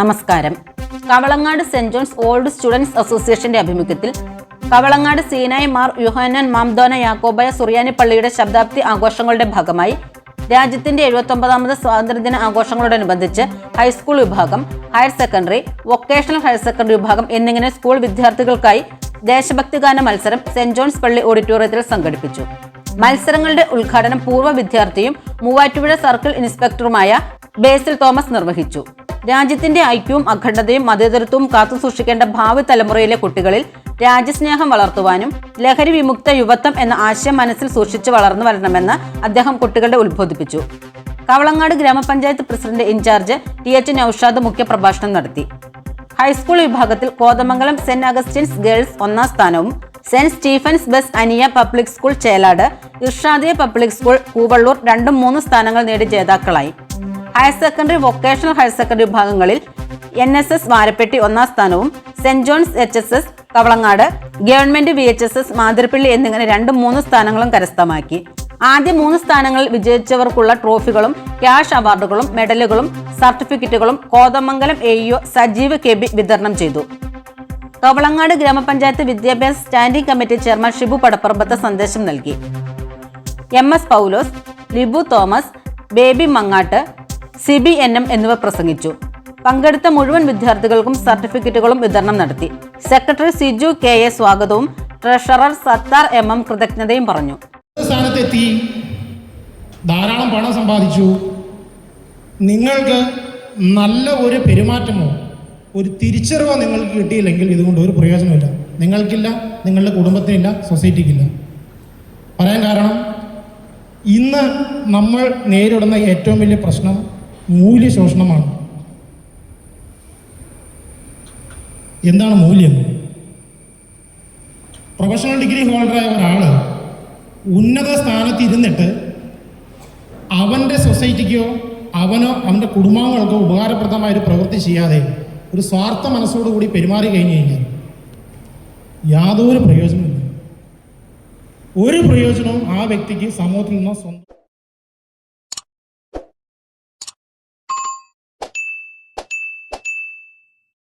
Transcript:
നമസ്കാരം. Kavalangad Saint John's old students അസോസിയേഷന്റെ ആഭിമുഖ്യത്തിൽ കവളങ്ങാട് സീനായി മാർ യുഹാനൻ മാംദോന യാക്കോബായ സുറിയാനി പള്ളിയുടെ ശതാബ്ദി ആഘോഷങ്ങളുടെ ഭാഗമായി രാജ്യത്തിന്റെ എഴുപത്തൊമ്പതാമത് സ്വാതന്ത്ര്യദിന ആഘോഷങ്ങളോടനുബന്ധിച്ച് ഹൈസ്കൂൾ വിഭാഗം higher secondary vocational higher secondary വിഭാഗം എന്നിങ്ങനെ സ്കൂൾ വിദ്യാർത്ഥികൾക്കായി ദേശഭക്തി ഗാന മത്സരം സെന്റ് ജോൺസ് പള്ളി ഓഡിറ്റോറിയത്തിൽ സംഘടിപ്പിച്ചു. മത്സരങ്ങളുടെ ഉദ്ഘാടനം പൂർവ വിദ്യാർത്ഥിയും മൂവാറ്റുപുഴ സർക്കിൾ ഇൻസ്പെക്ടറുമായ ബേസിൽ തോമസ് നിർവഹിച്ചു. രാജ്യത്തിന്റെ ഐക്യവും അഖണ്ഡതയും മതേതരത്വവും കാത്തു സൂക്ഷിക്കേണ്ട ഭാവി തലമുറയിലെ കുട്ടികളിൽ രാജ്യസ്നേഹം വളർത്തുവാനും ലഹരി വിമുക്ത യുവത്വം എന്ന ആശയം മനസ്സിൽ സൂക്ഷിച്ചു വളർന്നു വരണമെന്ന് അദ്ദേഹം കുട്ടികളെ ഉത്ബോധിപ്പിച്ചു. കവളങ്ങാട് ഗ്രാമപഞ്ചായത്ത് president in charge T H Noushad മുഖ്യപ്രഭാഷണം നടത്തി. ഹൈസ്കൂൾ വിഭാഗത്തിൽ കോതമംഗലം സെന്റ് അഗസ്റ്റിൻസ് ഗേൾസ് ഒന്നാം സ്ഥാനവും സെന്റ് സ്റ്റീഫൻസ് ബസ് അനിയ public school Chelad Irshadiya public school Koovalloor രണ്ടും മൂന്ന് സ്ഥാനങ്ങൾ നേടി ജേതാക്കളായി. Higher secondary vocational higher secondary വിഭാഗങ്ങളിൽ എൻ എസ് എസ് വാരപ്പെട്ടി ഒന്നാം സ്ഥാനവും Saint John's H S S Kavalangad government V H S S Mathirappilly എന്നിങ്ങനെ രണ്ടും മൂന്ന് സ്ഥാനങ്ങളും കരസ്ഥമാക്കി. ആദ്യ മൂന്ന് സ്ഥാനങ്ങളിൽ വിജയിച്ചവർക്കുള്ള ട്രോഫികളും ക്യാഷ് അവാർഡുകളും മെഡലുകളും സർട്ടിഫിക്കറ്റുകളും Kothamangalam A E O Sajeev K B വിതരണം ചെയ്തു. കവളങ്ങാട് ഗ്രാമപഞ്ചായത്ത് വിദ്യാഭ്യാസ standing committee chairman Shibu Padapparambath സന്ദേശം നൽകി. M S Paulose Libu Thomas Baby Mangatt Siby N M എന്നിവർ പ്രസംഗിച്ചു. പങ്കെടുത്ത മുഴുവൻ വിദ്യാർത്ഥികൾക്കും സർട്ടിഫിക്കറ്റുകളും വിതരണം നടത്തി. സെക്രട്ടറി സിജു കെ എ സ്വാഗതവും ട്രഷറർ സത്താർ എം എം കൃതജ്ഞതയും പറഞ്ഞു. സ്ഥാനത്തെത്തി ധാരാളം പണം സമ്പാദിച്ചു. നിങ്ങൾക്ക് നല്ല ഒരു പെരുമാറ്റമോ ഒരു തിരിച്ചറിവോ നിങ്ങൾക്ക് കിട്ടിയില്ലെങ്കിൽ ഇതുകൊണ്ട് ഒരു പ്രയോജനമില്ല നിങ്ങൾക്കില്ല നിങ്ങളുടെ കുടുംബത്തിനില്ല സൊസൈറ്റിക്കില്ല. പറയാൻ കാരണം ഇന്ന് നമ്മൾ നേരിടുന്ന ഏറ്റവും വലിയ പ്രശ്നം മൂല്യശോഷണമാണ്. എന്താണ് മൂല്യം? പ്രൊഫഷണൽ ഡിഗ്രി ഹോൾഡറായ ഒരാൾ ഉന്നത സ്ഥാനത്ത് ഇരുന്നിട്ട് അവന്റെ സൊസൈറ്റിക്കോ അവനോ അവന്റെ കുടുംബാംഗങ്ങൾക്കോ ഉപകാരപ്രദമായ ഒരു പ്രവൃത്തി ചെയ്യാതെ ഒരു സ്വാർത്ഥ മനസ്സോടുകൂടി പെരുമാറി കഴിഞ്ഞു കഴിഞ്ഞാൽ യാതൊരു പ്രയോജനമില്ല ഒരു പ്രയോജനവും ആ വ്യക്തിക്ക് സമൂഹത്തിൽ നിന്നോ സ്വന്തം